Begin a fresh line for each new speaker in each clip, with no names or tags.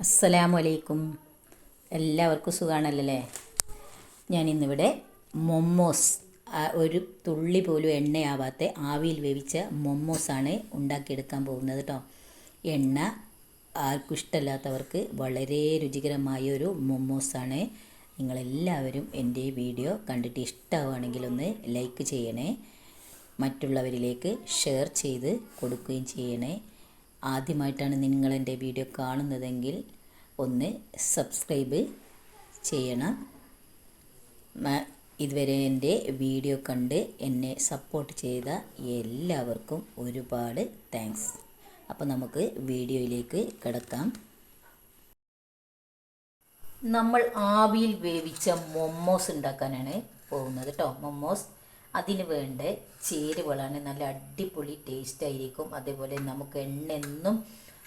അസ്സലാമു അലൈക്കും എല്ലാവർക്കും സുഖമാണല്ലേ ഞാൻ ഇന്നിവിടെ മൊമ്മോസ് ഒരു തുള്ളി പോലും എണ്ണയാവാത്ത ആവിയിൽ വേവിച്ച മൊമ്മോസാണ് ഉണ്ടാക്കിയെടുക്കാൻ പോകുന്നത് കേട്ടോ എണ്ണ ആർക്കും ഇഷ്ടമല്ലാത്തവർക്ക് വളരെ രുചികരമായ ഒരു മൊമ്മോസാണ് നിങ്ങളെല്ലാവരും എന്റെ വീഡിയോ കണ്ടിട്ട് ഇഷ്ടമാവുകയാണെങ്കിൽ ഒന്ന് ലൈക്ക് ചെയ്യണേ. മറ്റുള്ളവരിലേക്ക് ഷെയർ ചെയ്ത് കൊടുക്കുകയും ചെയ്യണേ. ആദ്യമായിട്ടാണ് നിങ്ങൾ എന്റെ വീഡിയോ കാണുന്നതെങ്കിൽ ഒന്ന് സബ്സ്ക്രൈബ് ചെയ്യണം. ഇതുവരെ എന്റെ വീഡിയോ കണ്ട് എന്നെ സപ്പോർട്ട് ചെയ്ത എല്ലാവർക്കും ഒരുപാട് താങ്ക്സ്. അപ്പോൾ നമുക്ക് വീഡിയോയിലേക്ക് കിടക്കാം. നമ്മൾ ആവിയിൽ വേവിച്ച മൊമ്മോസ് ഉണ്ടാക്കാനാണ് പോകുന്നത് കേട്ടോ. മൊമ്മോസ് അതിന് വേണ്ട ചേരുവകളാണ്. നല്ല അടിപൊളി ടേസ്റ്റ് ആയിരിക്കും. അതേപോലെ നമുക്ക് എണ്ണയൊന്നും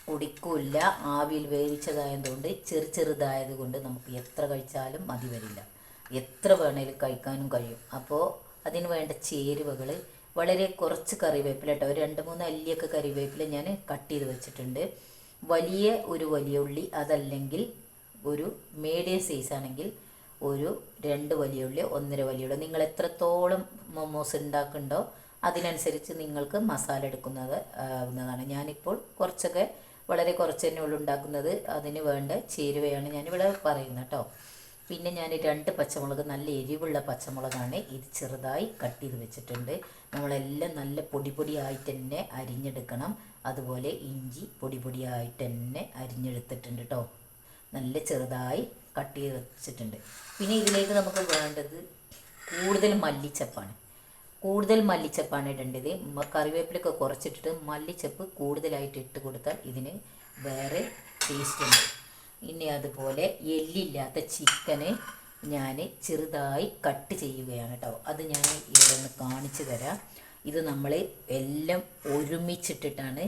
കുടിക്കില്ല ആവിയിൽ വേവിച്ചതായതുകൊണ്ട് ചെറു ചെറുതായത് കൊണ്ട് നമുക്ക് എത്ര കഴിച്ചാലും മതി വരില്ല. എത്ര വേണേലും കഴിക്കാനും കഴിയും. അപ്പോൾ അതിന് വേണ്ട ചേരുവകൾ വളരെ കുറച്ച് കറിവേപ്പില കേട്ടോ രണ്ട് മൂന്ന് അല്ലിയൊക്കെ കറിവേപ്പില ഞാൻ കട്ട് ചെയ്ത് വെച്ചിട്ടുണ്ട്. വലിയ ഒരു വലിയ ഉള്ളി അതല്ലെങ്കിൽ ഒരു മീഡിയം സൈസ് ആണെങ്കിൽ ഒരു രണ്ട് വലിയ ഉള്ളി ഒന്നര വലിയ ഉള്ളി നിങ്ങൾ എത്രത്തോളം മൊമോസ് ഉണ്ടാക്കുന്നുണ്ടോ അതിനനുസരിച്ച് നിങ്ങൾക്ക് മസാല എടുക്കുന്നത് ആവുന്നതാണ്. ഞാനിപ്പോൾ കുറച്ചൊക്കെ വളരെ കുറച്ച് തന്നെ ഉള്ളു ഉണ്ടാക്കുന്നത്. അതിന് വേണ്ട ചേരുവയാണ് ഞാനിവിടെ പറയുന്നത് കേട്ടോ. പിന്നെ ഞാൻ രണ്ട് പച്ചമുളക് നല്ല എരിവുള്ള പച്ചമുളകാണ് ഇത് ചെറുതായി കട്ട് ചെയ്ത് വെച്ചിട്ടുണ്ട്. നമ്മളെല്ലാം നല്ല പൊടി പൊടിയായിട്ട് തന്നെ അരിഞ്ഞെടുക്കണം. അതുപോലെ ഇഞ്ചി പൊടി പൊടിയായിട്ട് തന്നെ അരിഞ്ഞെടുത്തിട്ടുണ്ട് കേട്ടോ. നല്ല ചെറുതായി കട്ട് ചെയ്ത് വെച്ചിട്ടുണ്ട്. പിന്നെ ഇതിലേക്ക് നമുക്ക് വേണ്ടത് കൂടുതൽ മല്ലിച്ചപ്പാണ്. കൂടുതൽ മല്ലിച്ചപ്പാണ് ഇടേണ്ടത്. കറിവേപ്പിലൊക്കെ കുറച്ചിട്ടിട്ട് മല്ലിച്ചപ്പ് കൂടുതലായിട്ട് ഇട്ട് കൊടുത്താൽ ഇതിന് വേറെ ടേസ്റ്റ് ഉണ്ട്. ഇനി അതുപോലെ എല്ലില്ലാത്ത ചിക്കന് ഞാൻ ചെറുതായി കട്ട് ചെയ്യുകയാണ് കേട്ടോ അത് ഞാൻ ഇവിടെ ഒന്ന് കാണിച്ചു തരാം. ഇത് നമ്മൾ എല്ലാം ഒരുമിച്ചിട്ടിട്ടാണ്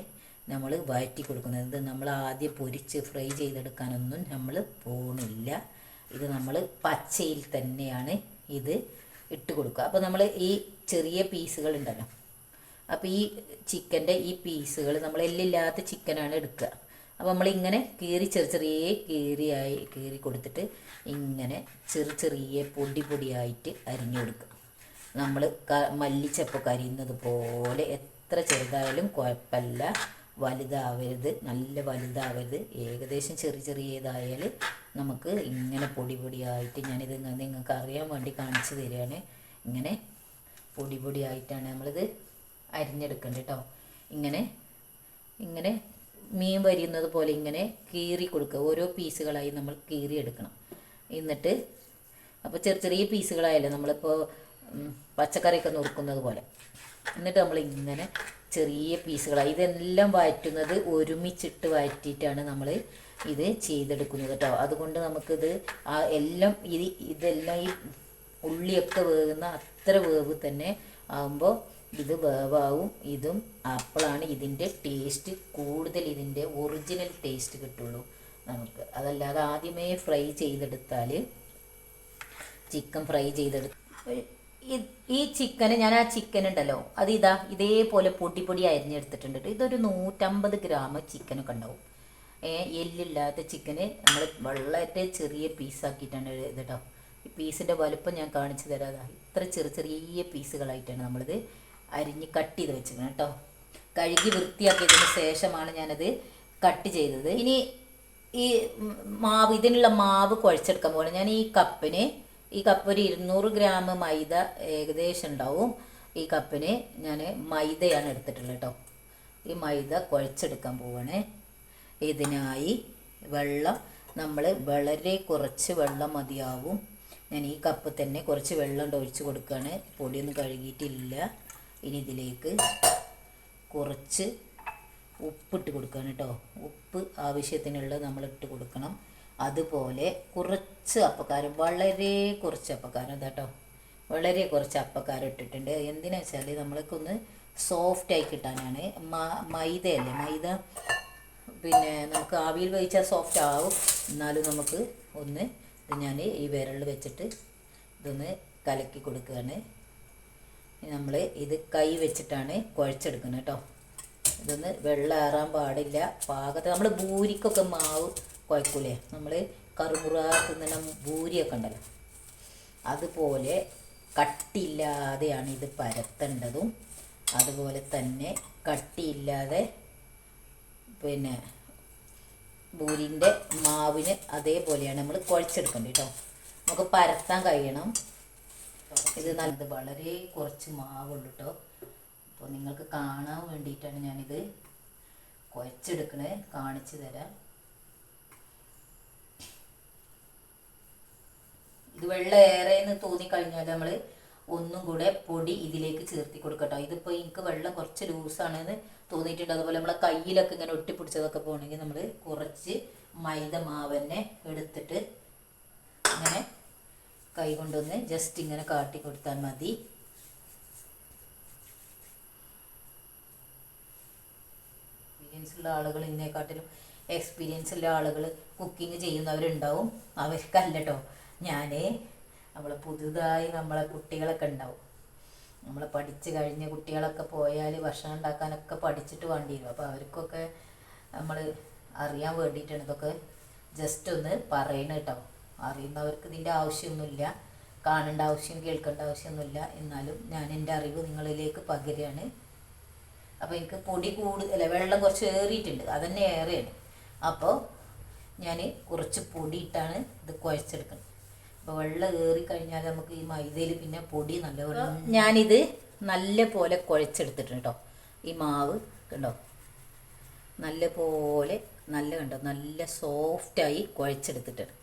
നമ്മൾ വഴറ്റി കൊടുക്കുന്നത്. ഇത് നമ്മൾ ആദ്യം പൊരിച്ച് ഫ്രൈ ചെയ്തെടുക്കാനൊന്നും നമ്മൾ പോണില്ല. ഇത് നമ്മൾ പച്ചയിൽ തന്നെയാണ് ഇത് ഇട്ട് കൊടുക്കുക. അപ്പോൾ നമ്മൾ ഈ ചെറിയ പീസുകൾ ഉണ്ടല്ലോ അപ്പോൾ ഈ ചിക്കന്റെ ഈ പീസുകൾ നമ്മൾ എല്ലില്ലാത്ത ചിക്കനാണ് എടുക്കുക. അപ്പോൾ നമ്മൾ ഇങ്ങനെ കീറി ചെറിയ ചെറിയ കീറിയായി കീറി കൊടുത്തിട്ട് ഇങ്ങനെ ചെറു ചെറിയ പൊടി പൊടിയായിട്ട് അരിഞ്ഞു കൊടുക്കുക. നമ്മൾ ക മല്ലിച്ചപ്പ് കരിയുന്നത് പോലെ എത്ര ചെറുതായാലും കുഴപ്പമില്ല. വലുതാവരുത് നല്ല വലുതാവരുത്. ഏകദേശം ചെറിയ ചെറിയതായാൽ നമുക്ക് ഇങ്ങനെ പൊടി പൊടിയായിട്ട് ഞാനിത് നിങ്ങൾക്ക് അറിയാൻ വേണ്ടി കാണിച്ചു തരികയാണ്. ഇങ്ങനെ പൊടി പൊടിയായിട്ടാണ് നമ്മളിത് അരിഞ്ഞെടുക്കേണ്ടത് കേട്ടോ ഇങ്ങനെ ഇങ്ങനെ മീൻ വരിയുന്നത് പോലെ ഇങ്ങനെ കീറി കൊടുക്കുക. ഓരോ പീസുകളായി നമ്മൾ കീറി എടുക്കണം. എന്നിട്ട് അപ്പോൾ ചെറിയ ചെറിയ പീസുകളായല്ലോ നമ്മളിപ്പോൾ പച്ചക്കറിയൊക്കെ നുറുക്കുന്നത് പോലെ. എന്നിട്ട് നമ്മൾ ഇങ്ങനെ ചെറിയ പീസുകളായി ഇതെല്ലാം വഴറ്റുന്നത് ഒരുമിച്ചിട്ട് വഴറ്റിയിട്ടാണ് നമ്മൾ ഇത് ചെയ്തെടുക്കുന്നത് കേട്ടോ അതുകൊണ്ട് നമുക്കിത് ആ എല്ലാം ഇത് ഇതെല്ലാം ഈ ഉള്ളിയൊക്കെ വേകുന്ന അത്ര വേവ് തന്നെ ആകുമ്പോൾ ഇത് വേവാവും. ഇതും അപ്പോഴാണ് ഇതിന്റെ ടേസ്റ്റ് കൂടുതൽ ഇതിന്റെ ഒറിജിനൽ ടേസ്റ്റ് കിട്ടുള്ളൂ നമുക്ക്. അതല്ലാതെ ആദ്യമേ ഫ്രൈ ചെയ്തെടുത്താൽ ചിക്കൻ ഫ്രൈ ചെയ്തെടുത്ത് ഈ- ചിക്കൻ ഞാൻ ആ ചിക്കൻ ഉണ്ടല്ലോ അത് ഇതാ ഇതേപോലെ പൊടി പൊടി അരിഞ്ഞെടുത്തിട്ടുണ്ട് ട്ടോ. ഇതൊരു നൂറ്റമ്പത് ഗ്രാം ചിക്കനൊക്കെ ഉണ്ടാവും. എല്ലില്ലാത്ത ചിക്കന് നമ്മൾ വളരെ ചെറിയ പീസാക്കിയിട്ടാണ് ഇത് കേട്ടോ ഈ പീസിന്റെ വലുപ്പം ഞാൻ കാണിച്ചു തരാം. ഇത്ര ചെറിയ ചെറിയ പീസുകളായിട്ടാണ് നമ്മളിത് അരിഞ്ഞ് കട്ട് ചെയ്ത് വെച്ചിരിക്കുന്നത് കേട്ടോ കഴുകി വൃത്തിയാക്കിയതിന് ശേഷമാണ് ഞാനത് കട്ട് ചെയ്തത്. ഇനി ഈ മാവ് ഇതിനുള്ള മാവ് കുഴച്ചെടുക്കാൻ പോലെ ഞാൻ ഈ കപ്പിന് ഈ കപ്പ് ഒരു ഇരുന്നൂറ് ഗ്രാം മൈദ ഏകദേശം ഉണ്ടാവും. ഈ കപ്പിന് ഞാൻ മൈദയാണ് എടുത്തിട്ടുള്ളത് കേട്ടോ ഈ മൈദ കുഴച്ചെടുക്കാൻ പോവാണേ. ഇതിനായി വെള്ളം നമ്മൾ വളരെ കുറച്ച് വെള്ളം മതിയാവും. ഞാൻ ഈ കപ്പ് തന്നെ കുറച്ച് വെള്ളം ഒഴിച്ച് കൊടുക്കുകയാണ് പൊടിയൊന്നും കഴുകിയിട്ടില്ല. ഇനി ഇതിലേക്ക് കുറച്ച് ഉപ്പിട്ട് കൊടുക്കണം കേട്ടോ ഉപ്പ് ആവശ്യത്തിനുള്ളത് നമ്മൾ ഇട്ട് കൊടുക്കണം. അതുപോലെ കുറച്ച് അപ്പക്കാരം വളരെ കുറച്ച് അപ്പക്കാരം കേട്ടോ വളരെ കുറച്ച് അപ്പക്കാരം ഇട്ടിട്ടുണ്ട്. എന്തിനാ വെച്ചാൽ നമ്മൾക്കൊന്ന് സോഫ്റ്റായി കിട്ടാനാണ്. മൈദയല്ലേ മൈദ പിന്നെ നമുക്ക് ആവിയിൽ വേവിച്ചാൽ സോഫ്റ്റ് ആവും. എന്നാലും നമുക്ക് ഒന്ന് ഇത് ഞാൻ ഈ വിരൽ വെച്ചിട്ട് ഇതൊന്ന് കലക്കി കൊടുക്കുകയാണ്. നമ്മൾ ഇത് കൈ വെച്ചിട്ടാണ് കുഴച്ചെടുക്കുന്നത് കേട്ടോ. ഇതൊന്ന് വെള്ളം ഏറാൻ പാടില്ല. പാകത്തിൽ നമ്മൾ ഭൂരിക്കൊക്കെ മാവ് കുഴക്കൂലേ. നമ്മൾ കറുമുറ തിന്നണ ഭൂരിയൊക്കെ ഉണ്ടല്ലോ. അതുപോലെ കട്ടിയില്ലാതെയാണ് ഇത് പരത്തേണ്ടതും. അതുപോലെ തന്നെ കട്ടിയില്ലാതെ പിന്നെ ഭൂരിന്റെ മാവിന് അതേപോലെയാണ് നമ്മൾ കുഴച്ചെടുക്കേണ്ടത് കേട്ടോ. നമുക്ക് പരത്താൻ കഴിയണം. ഇത് നല്ലത് വളരെ കുറച്ച് മാവുള്ളൂ കേട്ടോ. അപ്പോൾ നിങ്ങൾക്ക് കാണാൻ വേണ്ടിയിട്ടാണ് ഞാനിത് കുഴച്ചെടുക്കണേ. കാണിച്ചു തരാം. വെള്ളം ഏറെ എന്ന് തോന്നിക്കഴിഞ്ഞാൽ നമ്മൾ ഒന്നും കൂടെ പൊടി ഇതിലേക്ക് ചേർത്തി കൊടുക്കട്ടോ. ഇതിപ്പോൾ എനിക്ക് വെള്ളം കുറച്ച് ലൂസാണെന്ന് തോന്നിയിട്ടുണ്ട്. അതുപോലെ നമ്മളെ കയ്യിലൊക്കെ ഇങ്ങനെ ഒട്ടിപ്പിടിച്ചതൊക്കെ പോകണമെങ്കിൽ നമ്മൾ കുറച്ച് മൈദ മാവന്നെ എടുത്തിട്ട് ഇങ്ങനെ കൈ കൊണ്ടൊന്ന് ജസ്റ്റ് ഇങ്ങനെ കാട്ടി കൊടുത്താൽ മതി. എക്സ്പീരിയൻസ് ഉള്ള ആളുകൾ ഇതിനെക്കാട്ടിലും എക്സ്പീരിയൻസ് ഉള്ള ആളുകൾ കുക്കിംഗ് ചെയ്യുന്നവരുണ്ടാവും. അവർക്കല്ല ഞാൻ നമ്മൾ പുതുതായി നമ്മളെ കുട്ടികളൊക്കെ ഉണ്ടാവും. നമ്മൾ പഠിച്ച് കഴിഞ്ഞ കുട്ടികളൊക്കെ പോയാൽ ഭക്ഷണം ഉണ്ടാക്കാനൊക്കെ പഠിച്ചിട്ട് വേണ്ടി വരും അപ്പോൾ അവർക്കൊക്കെ നമ്മൾ അറിയാൻ വേണ്ടിയിട്ടാണ് ഇതൊക്കെ ജസ്റ്റ് ഒന്ന് പറയണ കേട്ടോ. അറിയുന്നവർക്ക് ഇതിന്റെ ആവശ്യമൊന്നുമില്ല. കാണേണ്ട ആവശ്യം കേൾക്കേണ്ട ആവശ്യമൊന്നുമില്ല. എന്നാലും ഞാൻ എന്റെ അറിവ് നിങ്ങളിലേക്ക് പകരുകയാണ്. അപ്പോൾ എനിക്ക് പൊടി കൂടുതൽ വെള്ളം കുറച്ച് ഏറിയിട്ടുണ്ട്. അതന്നെ ഏറെയാണ്. അപ്പോൾ ഞാൻ കുറച്ച് പൊടി ഇട്ടാണ് ഇത് കുഴച്ചെടുക്കുന്നത്. വെള്ളം കയറി കഴിഞ്ഞാൽ നമുക്ക് ഈ മൈദയിൽ പിന്നെ പൊടി നല്ല ഞാനിത് നല്ല പോലെ കുഴച്ചെടുത്തിട്ടുണ്ട് കേട്ടോ. ഈ മാവ് കണ്ടോ? നല്ല പോലെ നല്ല കണ്ടോ? നല്ല സോഫ്റ്റായി കുഴച്ചെടുത്തിട്ടുണ്ട്.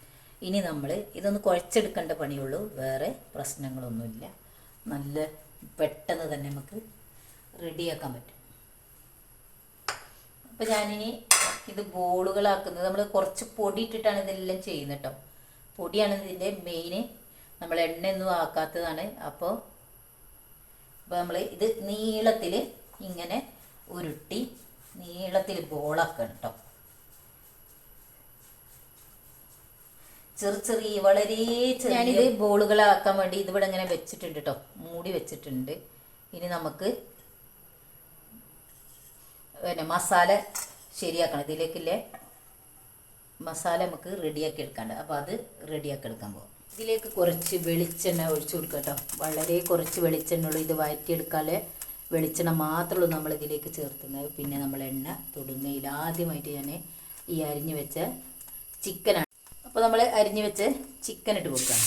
ഇനി നമ്മൾ ഇതൊന്ന് കുഴച്ചെടുക്കേണ്ട പണിയുള്ളൂ. വേറെ പ്രശ്നങ്ങളൊന്നുമില്ല. നല്ല പെട്ടെന്ന് തന്നെ നമുക്ക് റെഡിയാക്കാൻ പറ്റും. അപ്പോൾ ഞാനിനി ഇത് ബോളുകളാക്കുന്നത് നമ്മൾ കുറച്ച് പൊടി ഇട്ടിട്ടാണ് ഇതെല്ലാം ചെയ്യുന്നത് കേട്ടോ. പൊടിയാണ് ഇതിന്റെ മെയിൻ നമ്മൾ എണ്ണയൊന്നും ആക്കാത്തതാണ്. അപ്പോൾ അപ്പോൾ നമ്മൾ ഇത് നീളത്തിൽ ഇങ്ങനെ ഉരുട്ടി നീളത്തിൽ ബോളാക്കണം കേട്ടോ ചെറു ചെറിയ വളരെ ചെറിയ ഞാനിത് ബോളുകളാക്കാൻ വേണ്ടി ഇതിവിടെ ഇങ്ങനെ വെച്ചിട്ടുണ്ട് കേട്ടോ മൂടി വെച്ചിട്ടുണ്ട്. ഇനി നമുക്ക് പിന്നെ മസാല ശരിയാക്കണം. ഇതിലേക്കില്ലേ മസാല നമുക്ക് റെഡിയാക്കി എടുക്കാണ്ട്. അപ്പോൾ അത് റെഡിയാക്കി എടുക്കാൻ പോകും ഇതിലേക്ക് കുറച്ച് വെളിച്ചെണ്ണ ഒഴിച്ചു കൊടുക്കുക കേട്ടോ. വളരെ കുറച്ച് വെളിച്ചെണ്ണ ഉള്ളൂ. ഇത് വഴറ്റിയെടുക്കാതെ വെളിച്ചെണ്ണ മാത്രമേ നമ്മൾ ഇതിലേക്ക് ചേർത്തുന്നത്. പിന്നെ നമ്മൾ എണ്ണ തൊടുന്നതിൽ ആദ്യമായിട്ട് ഞാൻ ഈ അരിഞ്ഞു വെച്ച ചിക്കനാണ് അപ്പോൾ നമ്മൾ അരിഞ്ഞു വെച്ച ചിക്കൻ ഇട്ട് കൊടുക്കണം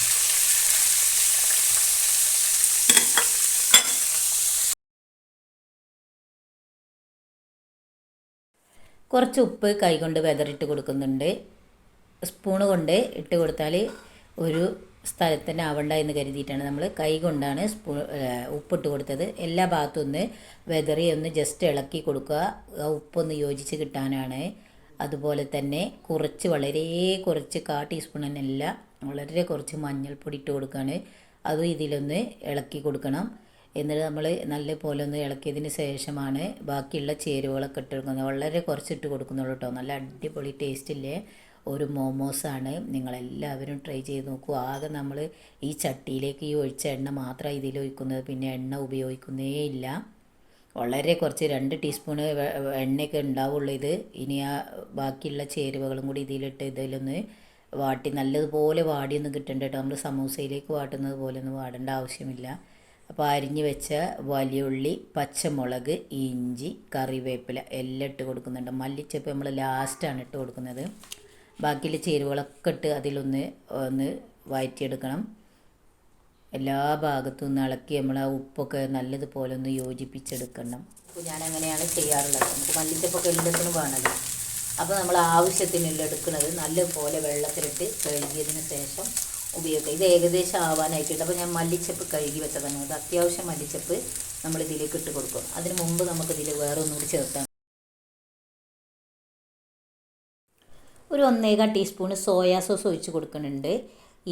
കുറച്ച് ഉപ്പ് കൈകൊണ്ട് വെതറിട്ട് കൊടുക്കുന്നുണ്ട്. സ്പൂണ് കൊണ്ട് ഇട്ട് കൊടുത്താൽ ഒരു സ്ഥലത്തിന് ആവണ്ട എന്ന് കരുതിയിട്ടാണ് നമ്മൾ കൈ കൊണ്ടാണ് സ്പൂ ഉപ്പിട്ട് കൊടുത്തത്. എല്ലാ ഭാഗത്തും ഒന്ന് വെതറി ഒന്ന് ജസ്റ്റ് ഇളക്കി കൊടുക്കുക. ആ ഉപ്പൊന്ന് യോജിച്ച് കിട്ടാനാണ്. അതുപോലെ തന്നെ കുറച്ച് വളരെ കുറച്ച് കാ ടീസ്പൂൺ തന്നെയല്ല വളരെ കുറച്ച് മഞ്ഞൾപ്പൊടി ഇട്ട് കൊടുക്കുകയാണ് അതും ഇതിലൊന്ന് ഇളക്കി കൊടുക്കണം. എന്നിട്ട് നമ്മൾ നല്ലപോലെ ഒന്ന് ഇളക്കിയതിന് ശേഷമാണ് ബാക്കിയുള്ള ചേരുവകളൊക്കെ ഇട്ട് കൊടുക്കുന്നത്. വളരെ കുറച്ചിട്ട് കൊടുക്കുന്നുള്ളൂ കേട്ടോ. നല്ല അടിപൊളി ടേസ്റ്റില്ലേ ഒരു മോമോസാണ് നിങ്ങളെല്ലാവരും ട്രൈ ചെയ്ത് നോക്കൂ. ആകെ നമ്മൾ ഈ ചട്ടിയിലേക്ക് ഈ ഒഴിച്ച എണ്ണ മാത്രമാണ് ഇതിൽ ഒഴിക്കുന്നത്. പിന്നെ എണ്ണ ഉപയോഗിക്കുന്നേ ഇല്ല. വളരെ കുറച്ച് രണ്ട് ടീസ്പൂണ് എണ്ണയൊക്കെ ഉണ്ടാവുള്ളൂ ഇത്. ഇനി ആ ബാക്കിയുള്ള ചേരുവകളും കൂടി ഇതിലിട്ട് ഇതിലൊന്ന് വാട്ടി നല്ലതുപോലെ വാടിയൊന്നും കിട്ടണ്ട കേട്ടോ. നമ്മൾ സമൂസയിലേക്ക് വാട്ടുന്നത് പോലെ ഒന്നും വാടേണ്ട ആവശ്യമില്ല. അപ്പോൾ അരിഞ്ഞു വെച്ച വലിയുള്ളി പച്ചമുളക് ഇഞ്ചി കറിവേപ്പില എല്ലാം ഇട്ട് കൊടുക്കുന്നുണ്ട്. മല്ലിച്ചപ്പ് നമ്മൾ ലാസ്റ്റാണ് ഇട്ട് കൊടുക്കുന്നത്. ബാക്കിയുള്ള ചേരുവകളൊക്കെ ഇട്ട് അതിലൊന്ന് ഒന്ന് വഴറ്റിയെടുക്കണം എല്ലാ ഭാഗത്തും നിന്ന് ഇളക്കി നമ്മൾ ആ ഉപ്പൊക്കെ നല്ലതുപോലെ ഒന്ന് യോജിപ്പിച്ചെടുക്കണം. അപ്പോൾ ഞാൻ അങ്ങനെയാണ് ചെയ്യാറുള്ളത്. നമുക്ക് മല്ലിച്ചപ്പൊക്കെ എല്ലാത്തിനും വേണത് അപ്പോൾ നമ്മൾ ആവശ്യത്തിനുള്ള എടുക്കുന്നത് നല്ലപോലെ വെള്ളത്തിലിട്ട് കഴുകിയതിന് ശേഷം ഉപയോഗിക്കുക ഇത് ഏകദേശം ആവാനായിട്ടുണ്ട്. അപ്പോൾ ഞാൻ മല്ലിച്ചപ്പ് കഴുകി വെച്ചതാണ്. അത് അത്യാവശ്യം മല്ലിച്ചപ്പ് നമ്മൾ ഇതിലേക്ക് ഇട്ട് കൊടുക്കും. അതിന് മുമ്പ് നമുക്ക് ഇതിൽ വേറെ ഒന്നുകൂടി ചേർക്കാം. ഒരു ഒന്നേകാൽ ടീസ്പൂണ് സോയാ സോസ് ഒഴിച്ച് കൊടുക്കുന്നുണ്ട്.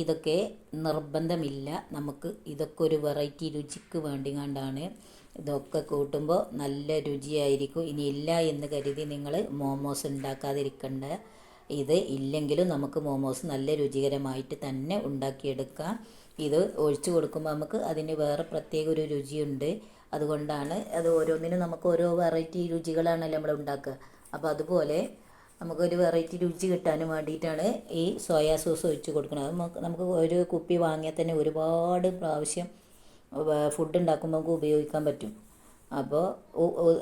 ഇതൊക്കെ നിർബന്ധമില്ല. നമുക്ക് ഇതൊക്കെ ഒരു വെറൈറ്റി രുചിക്ക് വേണ്ടി കണ്ടാണ് ഇതൊക്കെ കൂട്ടുമ്പോൾ നല്ല രുചിയായിരിക്കും. ഇനി ഇല്ല എന്ന് കരുതി നിങ്ങൾ മോമോസ് ഉണ്ടാക്കാതിരിക്കേണ്ട. ഇത് ഇല്ലെങ്കിലും നമുക്ക് മോമോസ് നല്ല രുചികരമായിട്ട് തന്നെ ഉണ്ടാക്കിയെടുക്കാം. ഇത് ഒഴിച്ചു കൊടുക്കുമ്പോൾ നമുക്ക് അതിന് വേറെ പ്രത്യേക ഒരു രുചിയുണ്ട്. അതുകൊണ്ടാണ് അത് ഓരോന്നിനും നമുക്ക് ഓരോ വെറൈറ്റി രുചികളാണല്ലോ നമ്മൾ ഉണ്ടാക്കുക. അപ്പോൾ അതുപോലെ നമുക്കൊരു വെറൈറ്റി രുചി കിട്ടാനും വേണ്ടിയിട്ടാണ് ഈ സോയാ സോസ് ഒഴിച്ച് കൊടുക്കുന്നത്. നമുക്ക് ഒരു കുപ്പി വാങ്ങിയാൽ തന്നെ ഒരുപാട് പ്രാവശ്യം ഫുഡ് ഉണ്ടാക്കുമ്പോൾ നമുക്ക് ഉപയോഗിക്കാൻ പറ്റും. അപ്പോൾ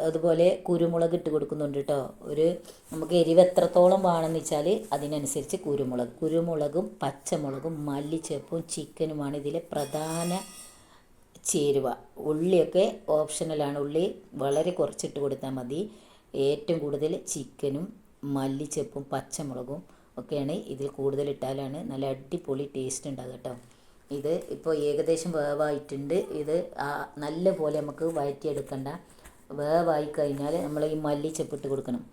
അതുപോലെ കുരുമുളക് ഇട്ട് കൊടുക്കുന്നുണ്ട് കേട്ടോ ഒരു നമുക്ക് എരിവ് എത്രത്തോളം വേണമെന്ന് വെച്ചാൽ അതിനനുസരിച്ച് കുരുമുളക് കുരുമുളകും പച്ചമുളകും മല്ലിച്ചപ്പും ചിക്കനുമാണ് ഇതിലെ പ്രധാന ചേരുവ. ഉള്ളിയൊക്കെ ഓപ്ഷണലാണ് ഉള്ളി വളരെ കുറച്ചിട്ട് കൊടുത്താൽ മതി. ഏറ്റവും കൂടുതൽ ചിക്കനും മല്ലിച്ചപ്പും പച്ചമുളകും ഒക്കെയാണ് ഇതിൽ കൂടുതൽ ഇട്ടാലാണ് നല്ല അടിപൊളി ടേസ്റ്റ് ഉണ്ടാകുക കേട്ടോ ഇത് ഇപ്പോൾ ഏകദേശം വേവായിട്ടുണ്ട്. ഇത് നല്ല പോലെ നമുക്ക് വഴറ്റിയെടുക്കണ്ട. വേവായി കഴിഞ്ഞാൽ നമ്മൾ ഈ മല്ലിച്ചപ്പ് ഇട്ട് കൊടുക്കണം.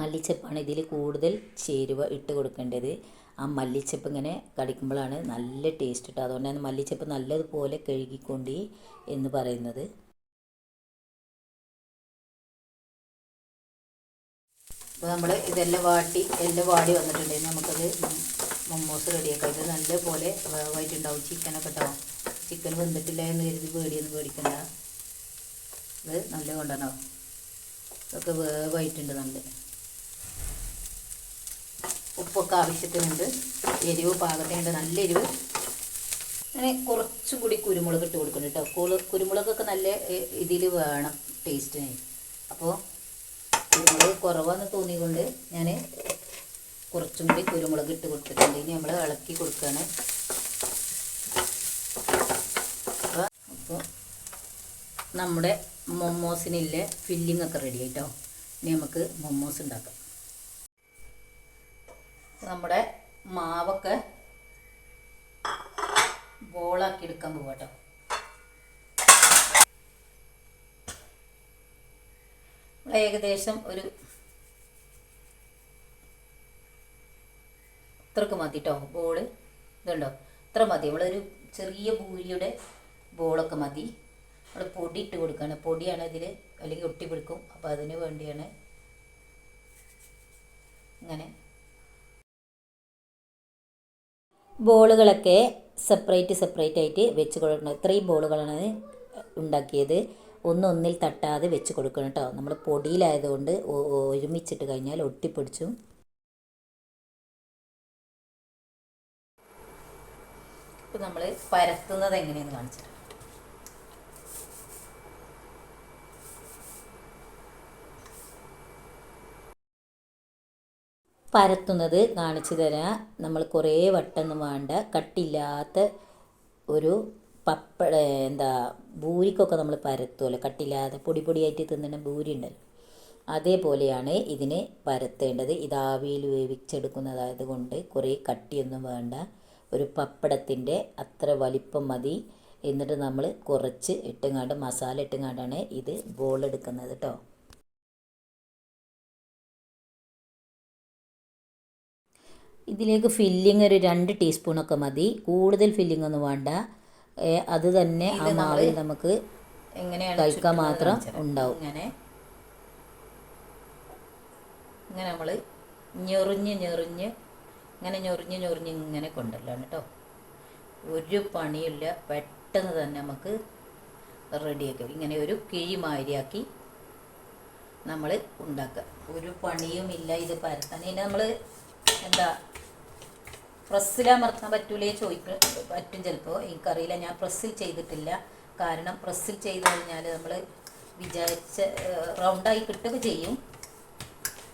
മല്ലിച്ചപ്പാണ് ഇതിൽ കൂടുതൽ ചേരുവ ഇട്ട് കൊടുക്കേണ്ടത്. ആ മല്ലിച്ചപ്പ് ഇങ്ങനെ കടിക്കുമ്പോഴാണ് നല്ല ടേസ്റ്റ് കിട്ടുക അതുകൊണ്ടാണ് മല്ലിച്ചപ്പ് നല്ലതുപോലെ കഴുകിക്കൊണ്ടി എന്ന് പറയുന്നത്. അപ്പോൾ നമ്മൾ ഇതെല്ലാം വാട്ടി എല്ലാം വാടി വന്നിട്ടുണ്ടെങ്കിൽ നമുക്കത് മൊമ്മോസ് റെഡിയാക്കാം ഇത് നല്ലപോലെ വേവായിട്ടുണ്ടാവും ചിക്കനൊക്കെ ഉണ്ടാവും ചിക്കൻ വെന്തിട്ടില്ല എന്ന് കരുതി പേടിയൊന്നും പേടിക്കണ്ട. ഇത് നല്ല കൊണ്ടോ ഇതൊക്കെ വേവായിട്ടുണ്ട് നല്ല. ഉപ്പൊക്കെ ആവശ്യത്തിനുണ്ട്. എരിവ് പാകത്തിനുണ്ട്. നല്ല എരിവ്. അങ്ങനെ കുറച്ചും കൂടി കുരുമുളക് ഇട്ട് കൊടുക്കണം കേട്ടോ കുളു കുരുമുളകൊക്കെ നല്ല ഇതിൽ വേണം ടേസ്റ്റിന്. അപ്പോൾ കുരുമുളക് കുറവാന്ന് തോന്നിക്കൊണ്ട് ഞാൻ കുറച്ചും കൂടി കുരുമുളക് ഇട്ട് കൊടുത്തിട്ടുണ്ട്. ഇനി നമ്മൾ ഇളക്കി കൊടുക്കുകയാണ് അപ്പോൾ നമ്മുടെ മൊമ്മോസിനില്ലേ ഫില്ലിംഗ് ഒക്കെ റെഡി ആയിട്ടോ? ഇനി നമുക്ക് മൊമോസ് ഉണ്ടാക്കാം. നമ്മുടെ മാവൊക്കെ ബോളാക്കി എടുക്കാൻ പോവാട്ടോ ഏകദേശം ഒരു ഇത്രക്ക് മതി കേട്ടോ ബോൾ? ഇതുണ്ടോ? ഇത്ര മതി. നമ്മളൊരു ചെറിയ പൂരിയുടെ ബോളൊക്കെ മതി. നമ്മൾ പൊടി ഇട്ട് കൊടുക്കുകയാണ് പൊടിയാണ് ഇതിൽ അല്ലെങ്കിൽ ഒട്ടി പിടിക്കും. അപ്പോൾ അതിന് വേണ്ടിയാണ് ഇങ്ങനെ ബോളുകളൊക്കെ സെപ്പറേറ്റ് സെപ്പറേറ്റ് ആയിട്ട് വെച്ച് കൊടുക്കണം. ഇത്രയും ബോളുകളാണ് ഉണ്ടാക്കിയത്. ഒന്നൊന്നിൽ തട്ടാതെ വെച്ച് കൊടുക്കണം കേട്ടോ. നമ്മൾ പൊടിയിലായതുകൊണ്ട് ഒരുമിച്ചിട്ട് കഴിഞ്ഞാൽ ഒട്ടിപ്പിടിച്ചു ഇപ്പം നമ്മൾ പരത്തുന്നത് എങ്ങനെയെന്ന് കാണിച്ചു പരത്തുന്നത് കാണിച്ചു തരാം. നമ്മൾ കുറേ വട്ടൊന്നും വേണ്ട കട്ടില്ലാത്ത ഒരു പപ്പട എന്താ ഭൂരിക്കൊക്കെ നമ്മൾ പരത്തുമല്ലോ. കട്ടില്ലാതെ പൊടി പൊടിയായിട്ട് തിന്നുന്ന ഭൂരി ഉണ്ടല്ലോ. അതേപോലെയാണ് ഇതിനെ പരത്തേണ്ടത്. ഇത് ആവിയിൽ വേവിച്ചെടുക്കുന്നതായത് കൊണ്ട് കുറേ കട്ടിയൊന്നും വേണ്ട. ഒരു പപ്പടത്തിന്റെ അത്ര വലിപ്പം മതി. എന്നിട്ട് നമ്മൾ കുറച്ച് ഇട്ടുങ്ങാണ്ട് മസാല ഇട്ടുങ്ങാണ്ടാണ് ഇത് ബോൾ എടുക്കുന്നത് കേട്ടോ ഇതിലേക്ക് ഫില്ലിങ് ഒരു രണ്ട് ടീസ്പൂണൊക്കെ മതി. കൂടുതൽ ഫില്ലിംഗ് ഒന്നും വേണ്ട. അത് തന്നെ ആ മാവിൽ നമുക്ക് കഴിക്കാൻ മാത്രം ഉണ്ടാവും. ഇങ്ങനെ. ഇങ്ങനെ നമ്മൾ ഞെറിഞ്ഞ് ഞെറിഞ്ഞ് ഇങ്ങനെ ഞൊറിഞ്ഞ് ഞൊറിഞ്ഞ് ഇങ്ങനെ കൊണ്ടല്ലാണ് കേട്ടോ ഒരു പണിയില്ല പെട്ടെന്ന് തന്നെ നമുക്ക് റെഡിയാക്കി ഇങ്ങനെ ഒരു കിഴി മാതിരിയാക്കി നമ്മൾ ഉണ്ടാക്കുക. ഒരു പണിയുമില്ല ഇത് പരത്താൻ. ഇനി നമ്മൾ എന്താ പ്രസ്സിലമർത്താൻ പറ്റൂലേ ചോദിക്ക പറ്റും ചിലപ്പോൾ എനിക്കറിയില്ല ഞാൻ പ്രസ്സിൽ ചെയ്തിട്ടില്ല. കാരണം പ്രസ്സിൽ ചെയ്ത് കഴിഞ്ഞാൽ നമ്മൾ വിചാരിച്ച റൗണ്ടായി കിട്ടുക ചെയ്യും.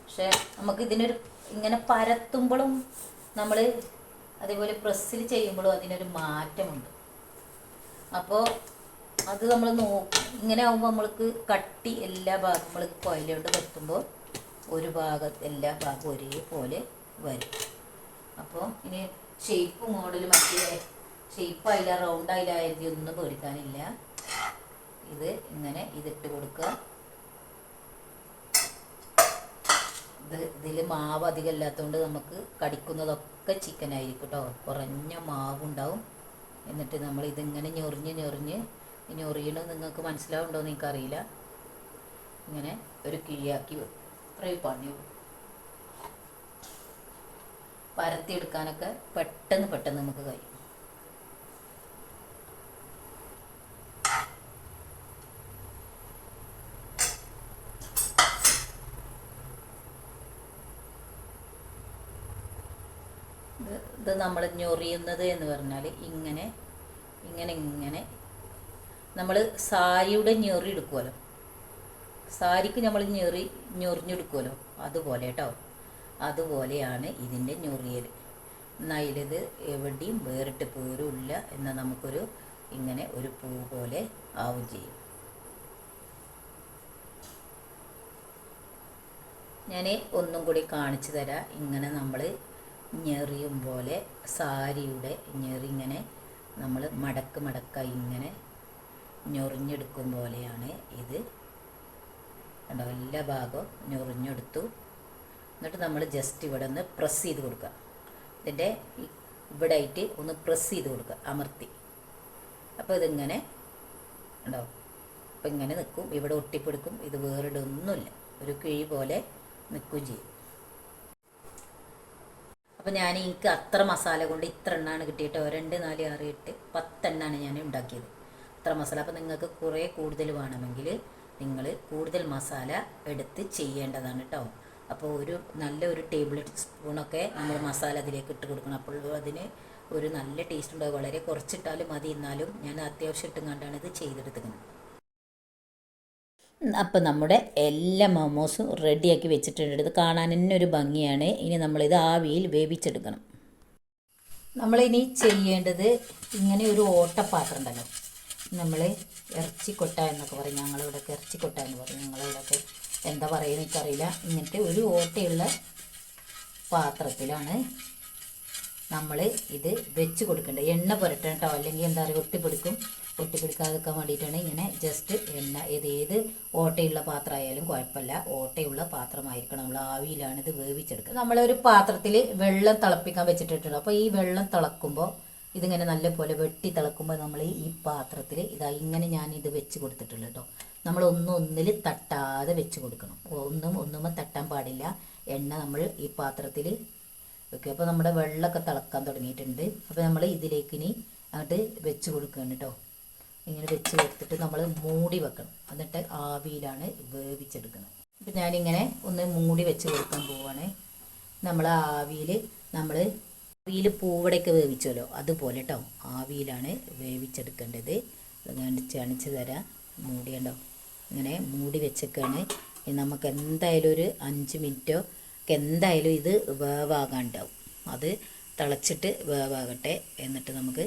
പക്ഷേ നമുക്ക് ഇതിനൊരു ഇങ്ങനെ പരത്തുമ്പോഴും നമ്മൾ അതേപോലെ പ്രസ്സിൽ ചെയ്യുമ്പോഴും അതിനൊരു മാറ്റമുണ്ട്. അപ്പോൾ അത് നമ്മൾ നോ ഇങ്ങനെ ആകുമ്പോൾ നമ്മൾക്ക് കട്ടി എല്ലാ ഭാഗം നമ്മൾ കോയിലോട്ട് വെക്കുമ്പോൾ ഒരു ഭാഗം എല്ലാ ഭാഗവും ഒരേപോലെ വരും. അപ്പോൾ ഇനി ഷേപ്പ് മോഡൽ മറ്റേ ഷേപ്പായില്ല റൗണ്ടായില്ല എഴുതി ഒന്നും പേടിക്കാനില്ല. ഇത് ഇങ്ങനെ ഇതിട്ട് കൊടുക്കുക. ഇത് ഇതിൽ മാവ് അധികം ഇല്ലാത്തതുകൊണ്ട് നമുക്ക് കടിക്കുന്നതൊക്കെ ചിക്കൻ ആയിരിക്കും കേട്ടോ കുറഞ്ഞ മാവുണ്ടാവും. എന്നിട്ട് നമ്മൾ ഇതിങ്ങനെ ഞൊറിഞ്ഞ് ഞൊറിഞ്ഞ് ഞൊറിയണത് നിങ്ങൾക്ക് മനസ്സിലാവുണ്ടോ എന്ന് എനിക്കറിയില്ല. ഇങ്ങനെ ഒരു കിഴിയാക്കി ഇത്രയും പാണി പരത്തിയെടുക്കാനൊക്കെ പെട്ടെന്ന് പെട്ടെന്ന് നമുക്ക് കഴിയും. ഇത് നമ്മൾ ഞൊറിയുന്നത് എന്ന് പറഞ്ഞാൽ ഇങ്ങനെ ഇങ്ങനെ ഇങ്ങനെ. നമ്മൾ സാരിയുടെ ഞെറി എടുക്കുമല്ലോ സാരിക്ക് നമ്മൾ ഞെറി ഞൊറിഞ്ഞെടുക്കുമല്ലോ അതുപോലെ കേട്ടോ. അതുപോലെയാണ് ഇതിന്റെ ഞൊറിയൽ എന്നാൽ ഇതിലത് എവിടെയും വേറിട്ട് പോരുമില്ല എന്നാൽ നമുക്കൊരു ഇങ്ങനെ ഒരു പൂ പോലെ ആവും ചെയ്യും. ഞാൻ ഒന്നും കൂടി കാണിച്ചു തരാം. ഇങ്ങനെ നമ്മൾ ഞെറിയും പോലെ സാരിയുടെ ഞെറി ഇങ്ങനെ നമ്മൾ മടക്ക് മടക്കായി ഇങ്ങനെ ഞൊറിഞ്ഞെടുക്കും പോലെയാണ് ഇത്. കണ്ടോ? എല്ലാ ഭാഗവും ഞൊറിഞ്ഞെടുത്തു. എന്നിട്ട് നമ്മൾ ജസ്റ്റ് ഇവിടെ ഒന്ന് പ്രസ് ചെയ്ത് കൊടുക്കുക. ഇതിന്റെ ഇവിടെ ആയിട്ട് ഒന്ന് പ്രസ് ചെയ്ത് കൊടുക്കുക അമർത്തി. അപ്പോൾ ഇതിങ്ങനെ ഉണ്ടോ അപ്പം ഇങ്ങനെ നിൽക്കും. ഇവിടെ ഒട്ടിപ്പിടിക്കും. ഇത് വേറിടൊന്നുമില്ല. ഒരു കിഴി പോലെ നിൽക്കുകയും ചെയ്യും. അപ്പോൾ ഞാൻ എനിക്ക് അത്ര മസാല കൊണ്ട് ഇത്ര എണ്ണാണ് കിട്ടിയിട്ട് രണ്ട് നാല് ആറ് എട്ട് പത്തെണ്ണാണ് ഞാൻ ഉണ്ടാക്കിയത്. അത്ര മസാല. അപ്പോൾ നിങ്ങൾക്ക് കുറേ കൂടുതൽ വേണമെങ്കിൽ നിങ്ങൾ കൂടുതൽ മസാല എടുത്ത് ചെയ്യേണ്ടതാണ് കേട്ടോ അപ്പോൾ ഒരു നല്ല ഒരു ടേബിൾ സ്പൂണൊക്കെ നമ്മൾ മസാല അതിലേക്ക് ഇട്ട് കൊടുക്കണം. അപ്പോൾ അതിന് ഒരു നല്ല ടേസ്റ്റ് ഉണ്ടാകും വളരെ കുറച്ചിട്ടാലും മതി. എന്നാലും ഞാൻ അത്യാവശ്യം ഇട്ടും കണ്ടാണ് ഇത് ചെയ്തെടുത്തുക്കുന്നത് അപ്പം നമ്മുടെ എല്ലാ മോമോസും റെഡിയാക്കി വെച്ചിട്ടുണ്ട്. ഇത് കാണാൻ തന്നെ ഒരു ഭംഗിയാണ്. ഇനി നമ്മളിത് ആവിയിൽ വേവിച്ചെടുക്കണം. നമ്മളിനി ചെയ്യേണ്ടത് ഇങ്ങനെ ഒരു ഓട്ടപ്പാത്രം ഉണ്ടല്ലോ. നമ്മൾ ഇറച്ചിക്കൊട്ട എന്നൊക്കെ പറയും. ഞങ്ങളിവിടെയൊക്കെ ഇറച്ചിക്കൊട്ട എന്ന് പറയും. ഞങ്ങളിവിടെയൊക്കെ എന്താ പറയുക എനിക്കറിയില്ല. ഇങ്ങനത്തെ ഒരു ഓട്ടയുള്ള പാത്രത്തിലാണ് നമ്മൾ ഇത് വെച്ച് കൊടുക്കേണ്ട. എണ്ണ പുരട്ടണം കേട്ടോ. അല്ലെങ്കിൽ എന്താ പറയുക ഒട്ടിപ്പിടിക്കും. ഒട്ടിപ്പിടിക്കാതിരിക്കാൻ വേണ്ടിയിട്ടാണ് ഇങ്ങനെ ജസ്റ്റ് എണ്ണ ഇത് ഏത് ഓട്ടയുള്ള പാത്രമായാലും കുഴപ്പമില്ല. ഓട്ടയുള്ള പാത്രമായിരിക്കണം. നമ്മൾ ആവിയിലാണ് ഇത് വേവിച്ചെടുക്കുക. നമ്മളൊരു പാത്രത്തിൽ വെള്ളം തിളപ്പിക്കാൻ വെച്ചിട്ടുണ്ട് അപ്പോൾ ഈ വെള്ളം തിളക്കുമ്പോൾ ഇതിങ്ങനെ നല്ലപോലെ വെട്ടി തിളക്കുമ്പോൾ നമ്മൾ ഈ പാത്രത്തിൽ ഇതാ ഇങ്ങനെ ഞാൻ ഇത് വെച്ച് കൊടുത്തിട്ടുള്ളൂ കേട്ടോ. നമ്മൾ ഒന്നും ഒന്നിൽ തട്ടാതെ വെച്ച് കൊടുക്കണം. ഒന്നും ഒന്നുമ്പോൾ തട്ടാൻ പാടില്ല. എണ്ണ നമ്മൾ ഈ പാത്രത്തിൽ ഓക്കെ അപ്പോൾ നമ്മുടെ വെള്ളമൊക്കെ തിളക്കാൻ തുടങ്ങിയിട്ടുണ്ട്. അപ്പോൾ നമ്മൾ ഇതിലേക്ക് ഇനി അങ്ങോട്ട് വെച്ച് കൊടുക്കുകയാണ് കേട്ടോ ഇങ്ങനെ വെച്ച് കൊടുത്തിട്ട് നമ്മൾ മൂടി വെക്കണം. എന്നിട്ട് ആവിയിലാണ് വേവിച്ചെടുക്കുന്നത്. അപ്പം ഞാനിങ്ങനെ ഒന്ന് മൂടി വെച്ച് കൊടുക്കാൻ പോവാണ്. നമ്മൾ ആവിയിൽ നമ്മൾ ആവിയിൽ പൂവടയൊക്കെ വേവിച്ചല്ലോ അതുപോലെ കേട്ടോ ആവിയിലാണ് വേവിച്ചെടുക്കേണ്ടത്. അത് ചണിച്ച് തരാം. മൂടി ഇങ്ങനെ മൂടി വെച്ചേക്കാണ്. ഇനി നമുക്ക് എന്തായാലും ഒരു അഞ്ച് മിനിറ്റോ ഒക്കെ എന്തായാലും ഇത് വേവാകാണ്ടാവും. അത് തിളച്ചിട്ട് വേവാകട്ടെ എന്നിട്ട് നമുക്ക്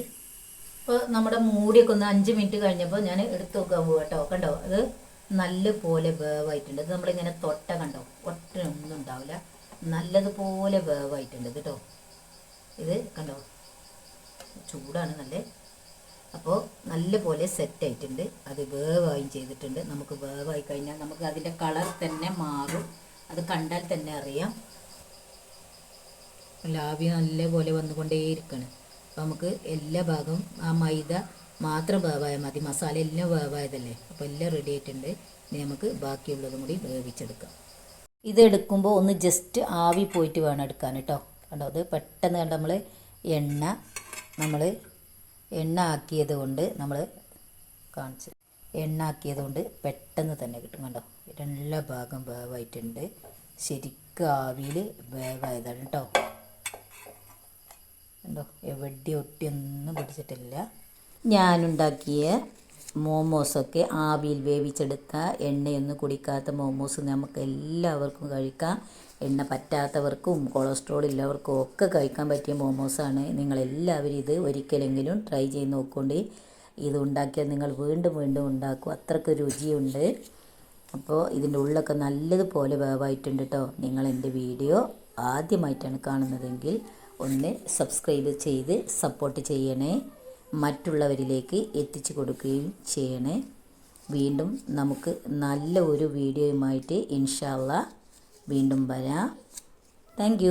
ഇപ്പോൾ നമ്മുടെ മൂടിയൊക്കെ ഒന്ന് അഞ്ച് മിനിറ്റ് കഴിഞ്ഞപ്പോൾ ഞാൻ എടുത്ത് നോക്കാൻ പോകാം കേട്ടോ. കണ്ടോ? അത് നല്ലപോലെ വേവായിട്ടുണ്ട്. ഇത് നമ്മളിങ്ങനെ തൊട്ട കണ്ടോ? ഒട്ടൊന്നും ഉണ്ടാവില്ല. നല്ലതുപോലെ വേവായിട്ടുണ്ട് കേട്ടോ. ഇത് കണ്ടോ? ചൂടാണ് നല്ല. അപ്പോൾ നല്ലപോലെ സെറ്റ് ആയിട്ടുണ്ട് അത് വേവായും ചെയ്തിട്ടുണ്ട്. നമുക്ക് വേവായി കഴിഞ്ഞാൽ നമുക്ക് അതിന്റെ കളർ തന്നെ മാറും. അത് കണ്ടാൽ തന്നെ അറിയാം. ലാവി നല്ലപോലെ വന്നുകൊണ്ടേയിരിക്കണം. അപ്പോൾ നമുക്ക് എല്ലാ ഭാഗവും ആ മൈദ മാത്രം വേവായാൽ മതി. മസാല എല്ലാം വേവായതല്ലേ? അപ്പോൾ എല്ലാം റെഡി ആയിട്ടുണ്ട്. ഇനി നമുക്ക് ബാക്കിയുള്ളതും കൂടി വേവിച്ചെടുക്കാം. ഇത് എടുക്കുമ്പോൾ ഒന്ന് ജസ്റ്റ് ആവി പോയിട്ട് വേണം എടുക്കാൻ കേട്ടോ. കണ്ടോ? അത് പെട്ടെന്ന് കണ്ട് നമ്മൾ എണ്ണ നമ്മൾ എണ്ണ ആക്കിയത് കൊണ്ട് നമ്മൾ കാണിച്ച് എണ്ണ ആക്കിയത് കൊണ്ട് പെട്ടെന്ന് തന്നെ കിട്ടും കണ്ടോ? എല്ലാ ഭാഗം വേവായിട്ടുണ്ട്. ശരിക്കും ആവിയിൽ വേവായതാണ് കേട്ടോ കണ്ടോ? എവിടെ ഒട്ടിയൊന്നും പിടിച്ചിട്ടില്ല. ഞാനുണ്ടാക്കിയ മോമോസൊക്കെ ആവിയിൽ വേവിച്ചെടുത്ത എണ്ണയൊന്നും കുടിക്കാത്ത മോമോസ് നമുക്ക് എല്ലാവർക്കും കഴിക്കാം. എണ്ണ പറ്റാത്തവർക്കും കൊളസ്ട്രോൾ ഇല്ലവർക്കും ഒക്കെ കഴിക്കാൻ പറ്റിയ മോമോസാണ്. നിങ്ങളെല്ലാവരും ഇത് ഒരിക്കലെങ്കിലും ട്രൈ ചെയ്ത് നോക്കൊണ്ട്. ഇത് ഉണ്ടാക്കിയാൽ നിങ്ങൾ വീണ്ടും വീണ്ടും ഉണ്ടാക്കും. അത്രയ്ക്ക് രുചിയുണ്ട്. അപ്പോൾ ഇതിന്റെ ഉള്ളൊക്കെ നല്ലതുപോലെ വേവായിട്ടുണ്ട് കേട്ടോ നിങ്ങൾ എന്റെ വീഡിയോ ആദ്യമായിട്ടാണ് കാണുന്നതെങ്കിൽ ഒന്ന് സബ്സ്ക്രൈബ് ചെയ്ത് സപ്പോർട്ട് ചെയ്യണേ. മറ്റുള്ളവരിലേക്ക് എത്തിച്ചു കൊടുക്കുകയും ചെയ്യണേ. വീണ്ടും നമുക്ക് നല്ല ഒരു വീഡിയോയുമായിട്ട് ഇൻഷാല്ല വീണ്ടും വരാം. താങ്ക്